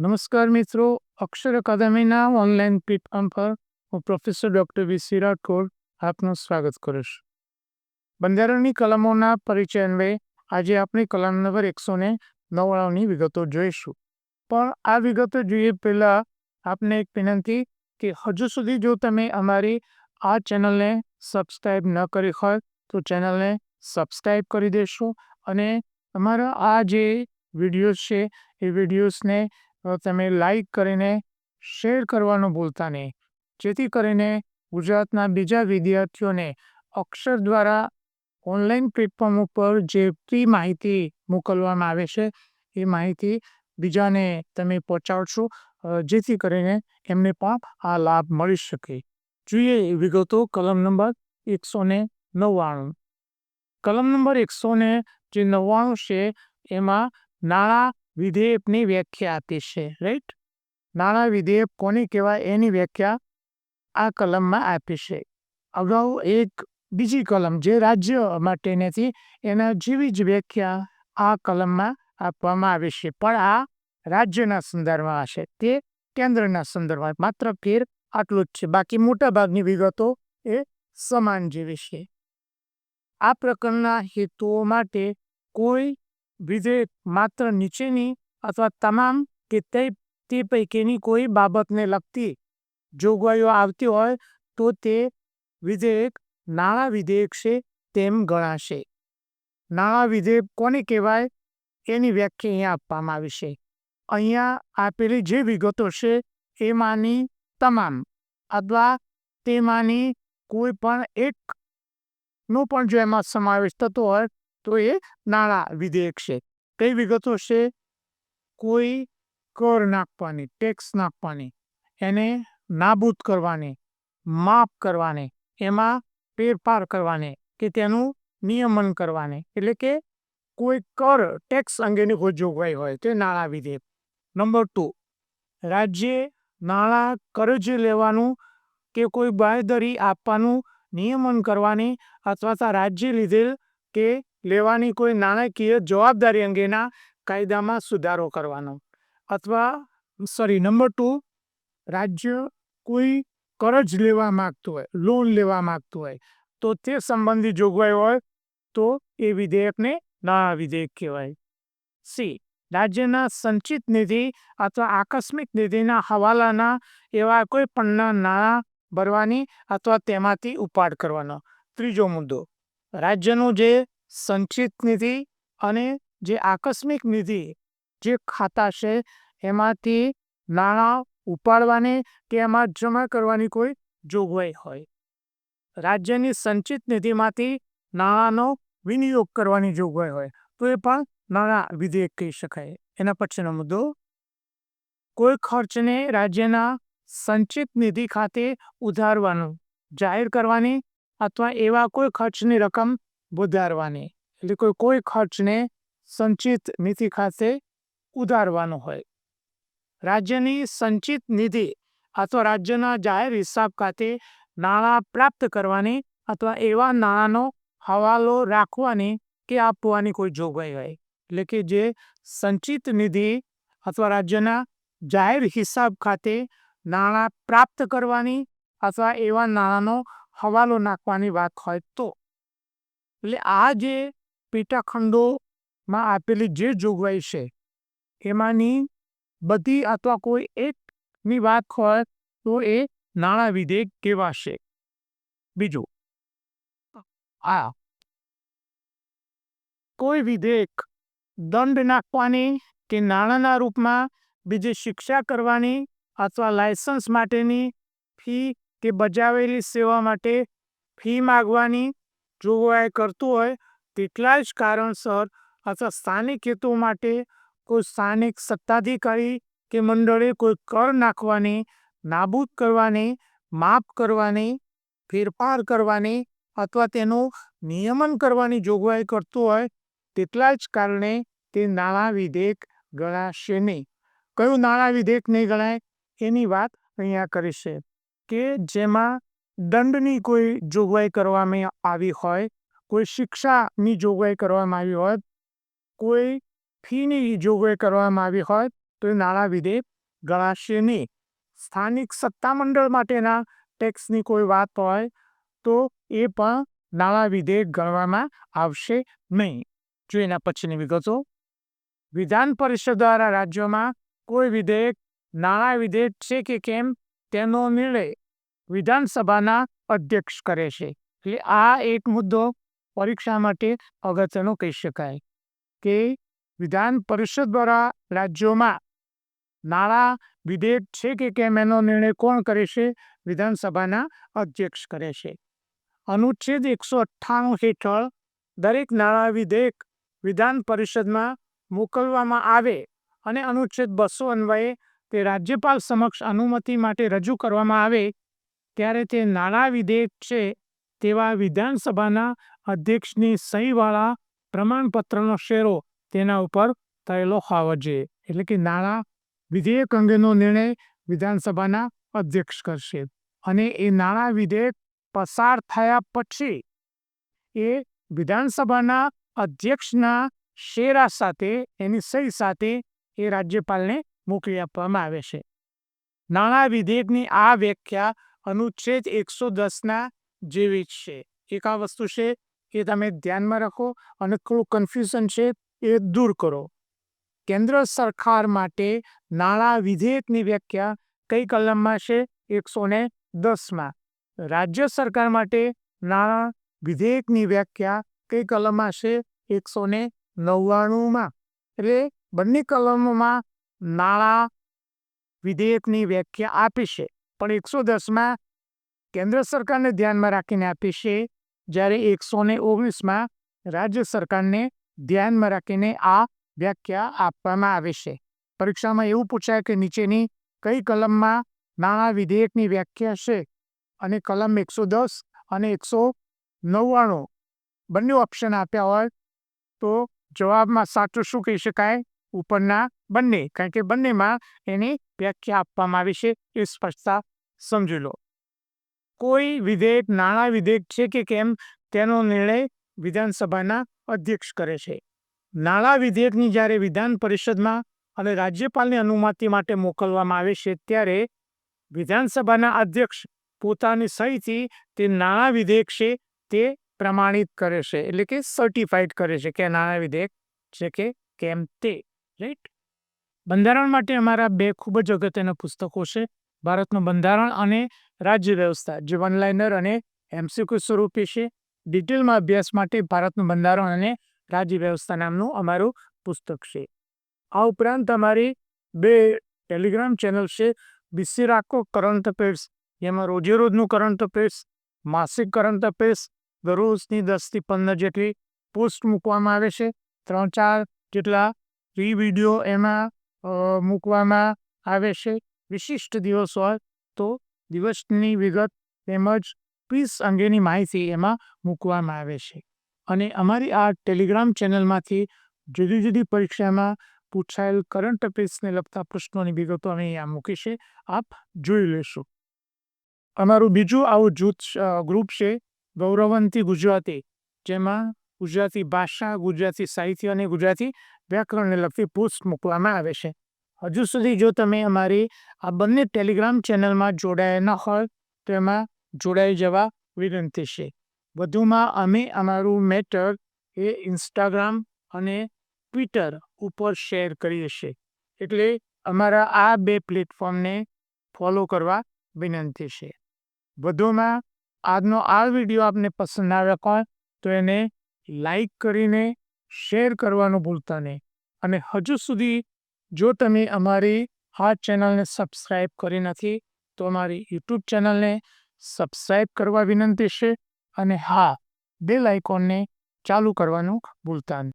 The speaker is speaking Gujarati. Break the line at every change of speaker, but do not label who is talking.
નમસ્કાર મિત્રો, અક્ષર અકાદમીના ઓનલાઈન પ્લેટફોર્મ પર હું પ્રોફેસર ડૉક્ટર વી રાઠોડ આપનું સ્વાગત કરીશ. બંધારણની કલમોના પરિચય અન્વયે આજે આપણે કલમ નંબર એકસો ને નવ્વાણુંની વિગતો જોઈશું. પણ આ વિગતો જોઈએ પહેલાં આપને એક વિનંતી કે હજુ સુધી જો તમે અમારી આ ચેનલને સબસ્ક્રાઈબ ન કરી હોય, તો ચેનલને સબસ્ક્રાઈબ કરી દેશો અને અમારા આ જે વિડીયોઝ છે, એ વિડીયોઝને તમે લાઈક કરીને શેર કરવાનું ભૂલતા નહીં. જેથી કરીને ગુજરાતના બીજા વિદ્યાર્થીઓને અક્ષર દ્વારા ઓનલાઈન પ્લેટફોર્મ ઉપર જે ફ્રી માહિતી મોકલવામાં આવે છે, એ માહિતી બીજાને તમે પહોંચાડશો જેથી કરીને એમને પણ આ લાભ મળી શકે. જોઈએ વિગતો કલમ નંબર એકસો ને નવ્વાણું. કલમ નંબર એકસો ને જે નવ્વાણું છે, એમાં નાણાં વિધેયકની વ્યાખ્યા આપી છે રાઈટ નાણાં વિધેયક કોને કહેવાય? એની વ્યાખ્યા આ કલમમાં આપી છે. અગાઉ એક બીજી કલમ જે રાજ્ય માટે નથી એના જેવી જ વ્યાખ્યા આ કલમમાં આપવામાં આવી છે. પણ આ રાજ્યના સંદર્ભમાં હશે તે કેન્દ્રના સંદર્ભમાં. માત્ર ફેર આટલું જ છે. બાકી મોટાભાગની વિગતો એ સમાન જેવી છે. આ પ્રકારના હેતુઓ માટે કોઈ વિધેયક માત્ર નીચેની અથવા તમામ કે તે તે પૈકીની કોઈ બાબતને લગતી જોગવાઈઓ આવતી હોય, તો તે વિધેયક નાણાં વિધેયક છે તેમ ગણાશે. નાણાં વિધેયક કોને કહેવાય? એની વ્યાખ્યા અહીંયા આપવામાં આવી છે. અહીંયા આપેલી જે વિગતો છે એમાંની તમામ અથવા તેમાંની કોઈ પણ એક નો પણ જો એમાં સમાવેશ થતો હોય તો એ નાણાં વિધેયક છે. કઈ વિગતો છે? કોઈ કર નાખવાની ટેક્સ નાખવાની, એને નાબૂદ કરવાની, માફ કરવાની, એમાં ફેરફાર કરવાની કે તેનું નિયમન કરવાની. એટલે કે કોઈ કર ટેક્સ અંગેની કોઈ જોગવાઈ હોય તે નાણાં વિધેયક. નંબર ટુ, રાજ્યે નાણાં કરજ લેવાનું કે કોઈ બાંયધરી આપવાનું નિયમન કરવાની અથવા તો રાજ્ય લીધેલ કે લેવાની કોઈ નાણાકીય જવાબદારી અંગેના કાયદામાં સુધારો કરવાનો. અથવા સોરી નંબર ટુ રાજ્ય કોઈ કરજ લેવા માગતું હોય લોન લેવા માગતું હોય, તો તે સંબંધી જોગવાઈ હોય, તો એ વિધેયકને નાણાં વિધેયક કહેવાય. સી રાજ્યના સંચિત નિધિ અથવા આકસ્મિક નિધિના હવાલાના એવા કોઈ પણ નાણાં ભરવાની અથવા તેમાંથી ઉપાડ કરવાનો. ત્રીજો મુદ્દો, રાજ્યનું જે સંચિત નિધિ અને જે આકસ્મિક નિધિ જે ખાતા છે, એમાંથી નાણાં ઉપાડવાની કે એમાં જમા કરવાની કોઈ જોગવાઈ હોય. રાજ્યની સંચિત નિધિમાંથી નાણાંનો વિનિયોગ કરવાની જોગવાઈ હોય, તો એ પણ નાણાં વિધેયક કહી શકાય. એના પછીનો મુદ્દો, કોઈ ખર્ચને રાજ્યના સંચિત નિધિ ખાતે ઉધારવાનું જાહેર કરવાની અથવા એવા કોઈ ખર્ચની રકમ વધારવાની. એટલે કોઈ કોઈ ખર્ચને સંચિત નીતિ ખાતે ઉધારવાનો હોય. રાજ્યની સંચિત નિધિ અથવા રાજ્યના જાહેર હિસાબ ખાતે નાણાં પ્રાપ્ત કરવાની અથવા એવા નાણાંનો હવાલો રાખવાની કે આપવાની કોઈ જોગવાઈ હોય. એટલે કે જે સંચિત નિધિ અથવા રાજ્યના જાહેર હિસાબ ખાતે નાણાં પ્રાપ્ત કરવાની અથવા એવા નાણાંનો હવાલો નાખવાની વાત હોય તો. એટલે આ જે પેટાખંડોમાં આપેલી જે જોગવાઈ છે, એમાંની બધી અથવા કોઈ એકની વાત હોય તો એ નાણાં વિધેયક કહેવાશે. બીજું, આ કોઈ વિધેયક દંડ નાખવાની કે નાણાંના રૂપમાં બીજી શિક્ષા કરવાની અથવા લાયસન્સ માટેની ફી કે બજાવેલી સેવા માટે ફી માગવાની જોગવાઈ કરતું હોય, તેટલા જ કારણસર અથવા સ્થાનિક હેતુ માટે કોઈ સ્થાનિક સત્તાધિકારી કે મંડળે કોઈ કર નાખવાની, નાબૂદ કરવાની, માફ કરવાની, ફેરફાર કરવાની અથવા તેનું નિયમન કરવાની જોગવાઈ કરતું હોય, તેટલા જ કારણે તે નાણાં વિધેયક ગણાશે નહીં. કયું નાણાં વિધેયક નહીં ગણાય? એની વાત અહીંયા કરી છે કે જેમાં દંડની કોઈ જોગવાઈ કરવામાં આવી હોય, કોઈ શિક્ષાની જોગવાઈ કરવામાં આવી હોય, કોઈ ફીની જોગવાઈ કરવામાં આવી હોય, તો એ નાણાં વિધેયક ગણાશે નહીં સ્થાનિક સત્તામંડળ માટેના ટેક્સની કોઈ વાત હોય, તો એ પણ નાણાં વિધેયક ગણવામાં આવશે નહીં. જો એના પછીની વિગતો. વિધાન પરિષદ દ્વારા રાજ્યોમાં કોઈ વિધેયક નાણાં વિધેયક છે કે કેમ, તેનો નિર્ણય વિધાનસભાના અધ્યક્ષ કરે છે. એટલે આ એક મુદ્દો પરીક્ષા માટે અગત્યનો કહી શકાય કે વિધાન પરિષદ દ્વારા રાજ્યોમાં નાણાં વિધેયક છે કે કેમ એનો નિર્ણય કોણ કરે છે? વિધાનસભાના અધ્યક્ષ કરે છે. અનુચ્છેદ એકસો અઠ્ઠાણું હેઠળ દરેક નાણાં વિધેયક વિધાન પરિષદમાં મોકલવામાં આવે અને અનુચ્છેદ બસો અન્વયે તે રાજ્યપાલ સમક્ષ અનુમતિ માટે રજૂ કરવામાં આવે ત્યારે તે નાણાં વિધેયક છે તેવા વિધાનસભાના અધ્યક્ષની સહીવાળા પ્રમાણપત્રનો શેરો તેના ઉપર થયેલો હોવો જોઈએ. એટલે કે નાણાં વિધેયક અંગેનો નિર્ણય વિધાનસભાના અધ્યક્ષ કરશે. અને એ નાણાં વિધેયક પસાર થયા પછી એ વિધાનસભાના અધ્યક્ષના શેરા સાથે, એની સહી સાથે એ રાજ્યપાલને મોકલી આપવામાં આવે છે. નાણાં વિધેયકની આ વ્યાખ્યા અનુચ્છેદ એકસો દસના જેવી જ છે. એક આ વસ્તુ છે એ તમે ધ્યાનમાં રાખો અને થોડું કન્ફ્યુઝન છે એ દૂર કરો. કેન્દ્ર સરકાર માટે નાણાં વિધેયકની વ્યાખ્યા કઈ કલમમાં છે? એકસો ને દસમાં રાજ્ય સરકાર માટે નાણાં વિધેયકની વ્યાખ્યા કઈ કલમમાં છે? એકસો ને નવ્વાણુંમાં એટલે બંને કલમોમાં નાણાં વિધેયકની વ્યાખ્યા આપી છે. પણ એકસો દસમાં કેન્દ્ર સરકારને ધ્યાનમાં રાખીને આપી છે. જ્યારે એકસો ને ઓગણીસમાં રાજ્ય સરકારને ધ્યાનમાં રાખીને આ વ્યાખ્યા આપવામાં આવે છે. પરીક્ષામાં એવું પૂછાય કે નીચેની કઈ કલમમાં નાણાં વિધેયકની વ્યાખ્યા છે અને કલમ એકસો દસ અને એકસો નવ્વાણું બંને ઓપ્શન આપ્યા હોય તો જવાબમાં સાચું શું કહી શકાય? ઉપરના બંને, કારણ કે બંનેમાં એની વ્યાખ્યા આપવામાં આવી છે. એ સ્પષ્ટતા સમજી લો. કોઈ વિધેયક, નાણાં વિધેયક છે કે કેમ? તેનો નિર્ણય વિધાનસભાના અધ્યક્ષ કરે છે. નાણાં વિધેયકની જ્યારે વિધાન પરિષદમાં અને રાજ્યપાલની અનુમતિ માટે મોકલવામાં આવે છે, ત્યારે વિધાનસભાના અધ્યક્ષ પોતાની સહીથી તે નાણાં વિધેયક છે તે પ્રમાણિત કરે છે, એટલે કે સર્ટિફાઈડ કરે છે કે નાણાં વિધેયક છે કે કેમ તે રાઈટ બંધારણ માટે અમારા બે ખૂબ જ અગત્યના પુસ્તકો છે. ભારતનું બંધારણ અને રાજ્ય વ્યવસ્થા, જે વનલાઇનર અને એમસીક્યુ સ્વરૂપે છે. ડિટેલમાં અભ્યાસ માટે ભારતનું બંધારણ અને રાજ્ય વ્યવસ્થા નામનું અમારું પુસ્તક છે. આ ઉપરાંત અમારી બે ટેલિગ્રામ ચેનલ છે. બીસી રાખો કરંટ અફેર્સ જેમાં રોજે રોજનું કરંટ અફેર્સ માસિક કરંટ અફેર્સ દરરોજની દસથી પંદર જેટલી પોસ્ટ મૂકવામાં આવે છે. ત્રણ ચાર જેટલા ફ્રી વીડિયો એમાં મૂકવામાં આવે છે. વિશિષ્ટ દિવસ હોય તો દિવસની વિગત તેમજ ક્વિઝ અંગેની માહિતી એમાં મૂકવામાં આવે છે. અને અમારી આ ટેલિગ્રામ ચેનલમાંથી જુદી જુદી પરીક્ષામાં પૂછાયેલ કરંટ અફેર્સને લગતા પ્રશ્નોની વિગતો અમે અહીંયા મૂકીશે આપ જોઈ લેશો. અમારું બીજું આવું જૂથ ગ્રુપ છે ગૌરવંતી ગુજરાતી, જેમાં ગુજરાતી ભાષા, ગુજરાતી સાહિત્ય અને ગુજરાતી વ્યાકરણને લગતી પોસ્ટ મૂકવામાં આવે છે. હજુ સુધી જો તમે અમારી આ બંને ટેલિગ્રામ ચેનલમાં જોડાયા ન હોય, તો એમાં જોડાઈ જવા વિનંતી છે. વધુમાં અમે અમારું મેટર એ ઇન્સ્ટાગ્રામ અને ટ્વિટર ઉપર શેર કરીએ છીએ. એટલે અમારા આ બે પ્લેટફોર્મને ફોલો કરવા વિનંતી છે. વધુમાં આજનો આ વીડિયો આપને પસંદ આવ્યો હોય, તો એને લાઈક કરીને શેર કરવાનું ભૂલતા નહીં. અને હજુ સુધી જો તમે અમારી આ ચેનલને સબસ્ક્રાઈબ કરી નથી, તો અમારી યુટ્યુબ ચેનલને સબસ્ક્રાઈબ કરવા વિનંતી છે અને હા, બેલ આઇકોનને ચાલુ કરવાનું ભૂલતા નહીં